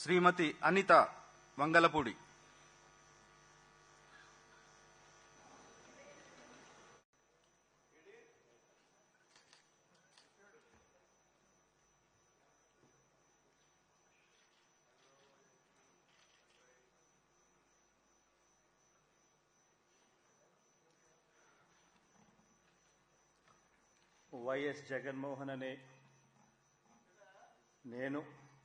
శ్రీమతి Anitha Vangalapudi. YS Jaganmohan అనే నేను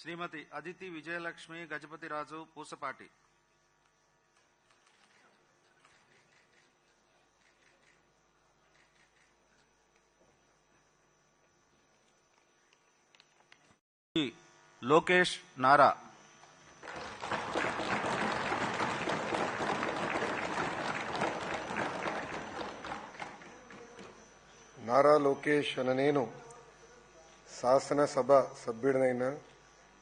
శ్రీమతి అదితి విజయలక్ష్మి గజపతిరాజు పూసపాటి. లోకేష్ నారా. నారా లోకేష్ అన నేను శాసనసభ సభ్యుడినైనా